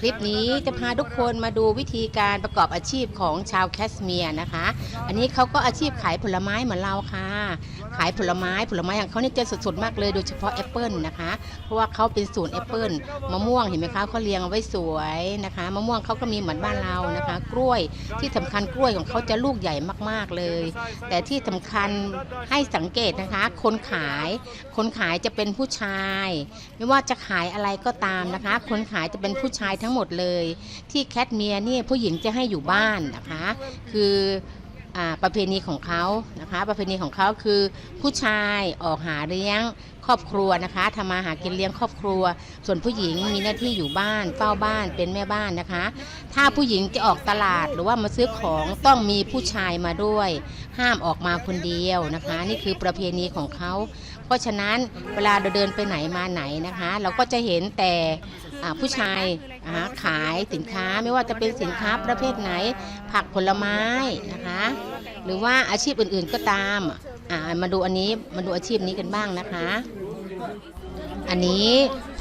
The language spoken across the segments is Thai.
คลิปนี้จะพาทุกคนมาดูวิธีการประกอบอาชีพของชาวแคสเมียร์นะคะ อันนี้เขาก็อาชีพขายผลไม้เหมือนเราค่ะ ขายผลไม้ผลไม้ของเขาเนี่ยจะสดๆมากเลยโดยเฉพาะแอปเปิลนะคะ เพราะว่าเขาเป็นศูนย์แอปเปิลมะม่วงเห็นไหมคะเขาเรียงเอาไว้สวยนะคะมะม่วงเขาก็มีเหมือนบ้านเรานะคะ กล้วยที่สำคัญกล้วยของเขาจะลูกใหญ่มากๆเลย แต่ที่สำคัญให้สังเกตนะคะ คนขายคนขายจะเป็นผู้ชาย ไม่ว่าจะขายอะไรก็ตามนะคะ คนขายจะเป็นผู้ชายทั้งหมดเลย ที่แคทเมียเนี่ยผู้หญิงจะให้อยู่บ้านนะคะ คืออประเพณีของเขานะคะ ประเพณีของเขาคือผู้ชายออกหาเลี้ยงครอบครัวนะคะทำมาหากินเลี้ยงครอบครัว ส่วนผู้หญิงมีหน้าที่อยู่บ้านเฝ้าบ้านเป็นแม่บ้านนะคะ ถ้าผู้หญิงจะออกตลาดหรือว่ามาซื้อของต้องมีผู้ชายมาด้วย ห้ามออกมาคนเดียวนะคะ นี่คือประเพณีของเขา เพราะฉะนั้นเวลาเราเดินไปไหนมาไหนนะคะ เราก็จะเห็นแต่ ผู้ชายขายสินค้าไม่ว่าจะเป็นสินค้าประเภทไหน ผักผลไม้นะคะ หรือว่าอาชีพอื่นๆก็ตามมาดูอันนี้มาดูอาชีพนี้กันบ้างนะคะ อันนี้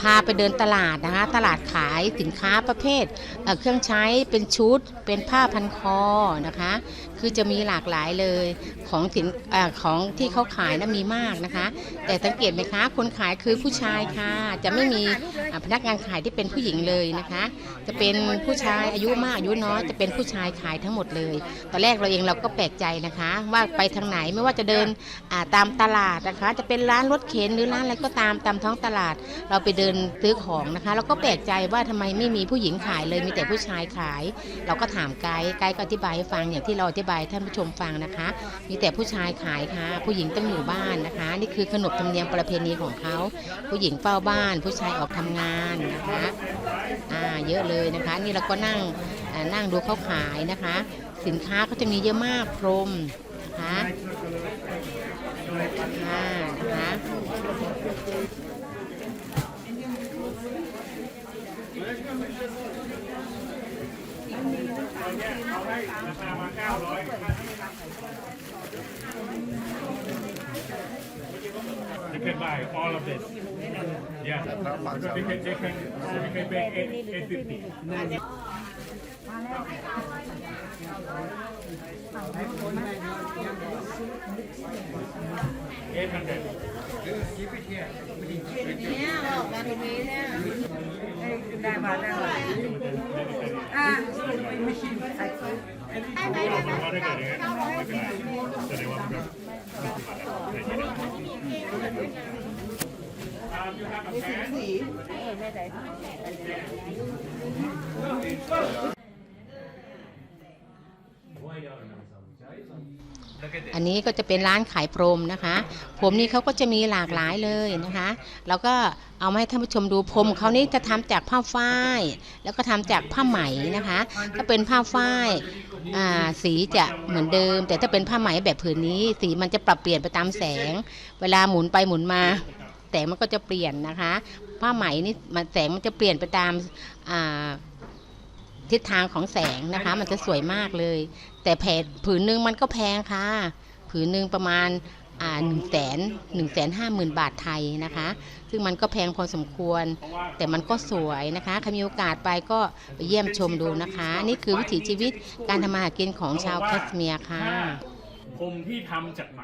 พาไปเดินตลาดนะคะ ตลาดขายสินค้าประเภทเเครื่องใช้เป็นชุด เป็นผ้าพันคอนะคะ คือจะมีหลากหลายเลยของสินอของที่เขาขายนะมีมากนะคะ แต่สังเกตไหมคะคนขายคือผู้ชายค่ะ จะไม่มีพนักงานขายที่เป็นผู้หญิงเลยนะคะ จะเป็นผู้ชายอายุมากอายุน้อยจะเป็นผู้ชายขายทั้งหมดเลย ตอนแรกเราเองเราก็แปลกใจนะคะ ว่าไปทางไหนไม่ว่าจะเดินตามตลาดนะคะ จะเป็นร้านรถเข็นหรือร้านอะไรก็ตามตามท้องตลาดเราไปเดินซื้อของนะคะเราก็แปลกใจว่าทำไมไม่มีผู้หญิงขายเลยมีแต่ผู้ชายขาย เราก็ถามไกด์ไกด์ก็อธิบายให้ฟังอย่างที่เราอธิบายท่านผู้ชมฟังนะคะ มีแต่ผู้ชายขายค่ะ ผู้หญิงต้องอยู่บ้านนะคะ นี่คือขนบธรรมเนียมประเพณีของเขา ผู้หญิงเฝ้าบ้าน ผู้ชายออกทำงานนะคะอ่าเยอะเลยนะคะ นี่เราก็นั่งนั่งดูเขาขายนะคะ สินค้าเขาจะมีเยอะมากพรมนะคะอ่านะคะ You can buy all of this. Yeah. Because they can, they can, they can make eight, eight fifty. Eight hundred. ได้มาได้มาอะว่าถ้าเกิดอย่างนั้นไม่เป็นไรแสดงว่า มันก็ อันนี้ก็จะเป็นร้านขายพรมนะคะผมนี่เขาก็จะมีหลากหลายเลยนะคะเราก็เอามาให้ท่านผู้ชมดูพรมเขานี่จะทำจากผ้าฝ้าย แล้วก็ทำจากผ้าไหมนะคะ ถ้าเป็นผ้าฝ้ายสีจะเหมือนเดิม แต่ถ้าเป็นผ้าไหมแบบผืนนี้ สีมันจะปรับเปลี่ยนไปตามแสง เวลาหมุนไปหมุนมาแสงมันก็จะเปลี่ยนนะคะ ผ้าไหมนี่มันแสงมันจะเปลี่ยนไปตามอ่า ทิศทางของแสงนะคะ มันจะสวยมากเลย แต่แผ่นผืนหนึ่งมันก็แพงค่ะ ผืนหนึ่งประมาณอ่าหนึ่งแสนหนึ่งแสนห้าหมื่นบาทไทยนะคะ ซึ่งมันก็แพงพอสมควร แต่มันก็สวยนะคะใครมีโอกาสไปก็ไปเยี่ยมชมดูนะคะ นี่คือวิถีชีวิตการทำมาหากินของชาวแคสเมียร์ค่ะพรมที่ทำจากไหม